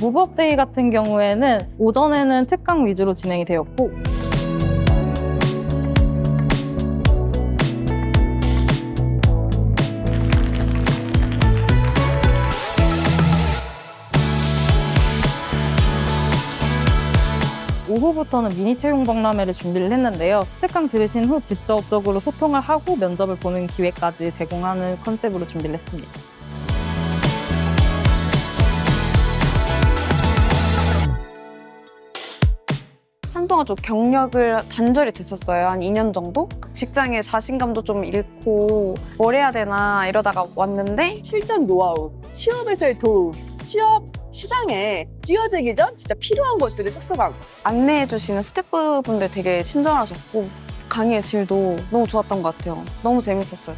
무브업데이 같은 경우에는 오전에는 특강 위주로 진행이 되었고 오후부터는 미니 채용 박람회를 준비를 했는데요. 특강 들으신 후 직접적으로 소통을 하고 면접을 보는 기회까지 제공하는 컨셉으로 준비를 했습니다. 한동안 좀 경력을 단절이 됐었어요. 한 2년 정도? 직장에 자신감도 좀 잃고 뭘 해야 되나 이러다가 왔는데 실전 노하우, 취업에서의 도움, 취업 시장에 뛰어들기 전 진짜 필요한 것들을 쏙쏙하고 안내해 주시는 스태프분들 되게 친절하셨고 강의의 질도 너무 좋았던 것 같아요. 너무 재밌었어요.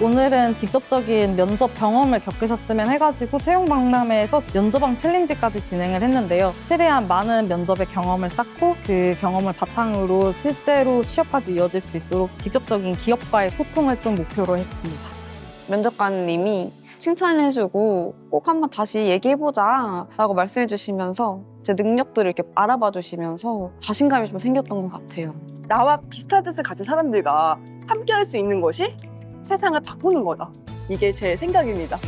오늘은 직접적인 면접 경험을 겪으셨으면 해가지고 채용 박람회에서 면접왕 챌린지까지 진행을 했는데요. 최대한 많은 면접의 경험을 쌓고 그 경험을 바탕으로 실제로 취업까지 이어질 수 있도록 직접적인 기업과의 소통을 좀 목표로 했습니다. 면접관님이 칭찬해주고 꼭 한번 다시 얘기해보자 라고 말씀해주시면서 제 능력들을 이렇게 알아봐 주시면서 자신감이 좀 생겼던 것 같아요. 나와 비슷한 뜻을 가진 사람들과 함께 할 수 있는 것이 세상을 바꾸는 거다. 이게 제 생각입니다.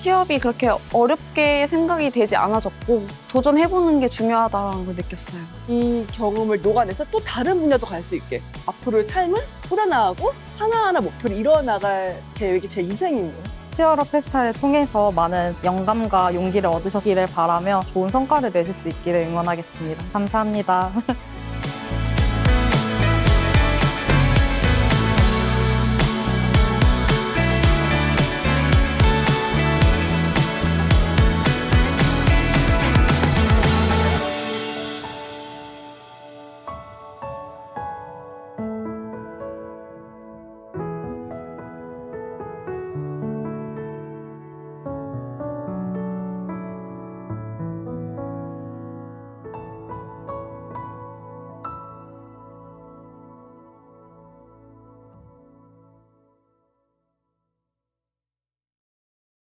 취업이 그렇게 어렵게 생각이 되지 않아졌고 도전해보는 게 중요하다는 걸 느꼈어요. 이 경험을 녹아내서 또 다른 분야도 갈 수 있게 앞으로의 삶을 꾸려나가고 하나하나 목표를 이뤄나갈 계획이 제 인생인 거예요. 치어러 페스타를 통해서 많은 영감과 용기를 얻으셨기를 바라며 좋은 성과를 내실 수 있기를 응원하겠습니다. 감사합니다.